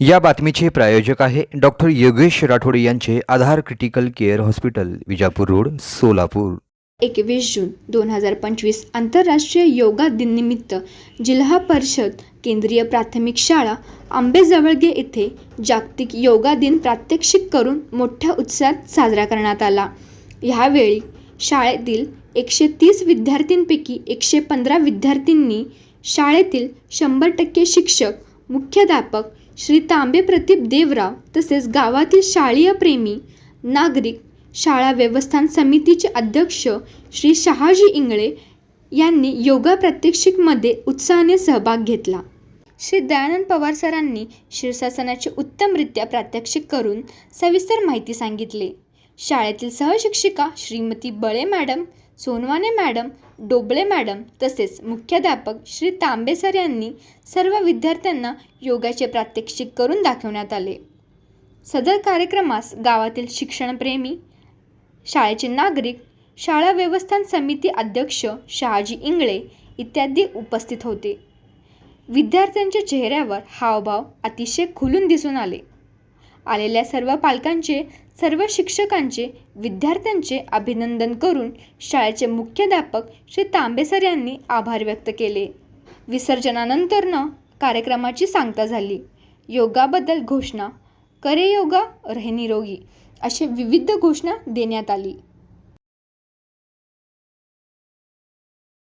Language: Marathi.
या बातमीचे प्रायोजक आहे डॉक्टर योगेश राठोड यांचे Aadhaar critical care hospital Vijapur road Solapur. एकवीस जून दोन हजार पंचवीस आंतरराष्ट्रीय योगा दिननिमित्त जिल्हा परिषद केंद्रीय प्राथमिक शाळा आंबेजवळगे येथे जागतिक योगा दिन प्रात्यक्षिक करून मोठ्या उत्साहात साजरा करण्यात आला. ह्यावेळी शाळेतील एकशे तीस विद्यार्थ्यांपैकी एकशे पंधरा विद्यार्थ्यांनी शाळेतील शंभर टक्के शिक्षक मुख्याध्यापक श्री तांबे प्रदीप देवराव तसेच गावातील शाळीय प्रेमी नागरिक शाळा व्यवस्थान समितीचे अध्यक्ष श्री शहाजी इंगळे यांनी योगा प्रात्यक्षिकमध्ये उत्साहाने सहभाग घेतला. श्री दयानंद पवार सरांनी शीर्षासनाचे उत्तमरित्या प्रात्यक्षिक करून सविस्तर माहिती सांगितले. शाळेतील सहशिक्षिका Shrimati Bale madam Sonawane madam Dobale madam तसेच मुख्याध्यापक श्री तांबे सर यांनी सर्व विद्यार्थ्यांना योगाचे प्रात्यक्षिक करून दाखवण्यात आले. सदर कार्यक्रमास गावातील शिक्षणप्रेमी शाळेचे नागरिक शाळा व्यवस्थान समिती अध्यक्ष शहाजी इंगळे इत्यादी उपस्थित होते. विद्यार्थ्यांच्या चेहऱ्यावर हावभाव अतिशय खुलून दिसून आले. आलेल्या सर्व पालकांचे सर्व शिक्षकांचे विद्यार्थ्यांचे अभिनंदन करून शाळेचे मुख्याध्यापक श्री तांबेसर यांनी आभार व्यक्त केले. विसर्जनानंतरनं कार्यक्रमाची सांगता झाली. योगाबद्दल घोषणा करे योगा रहे निरोगी अशी विविध घोषणा देण्यात आली.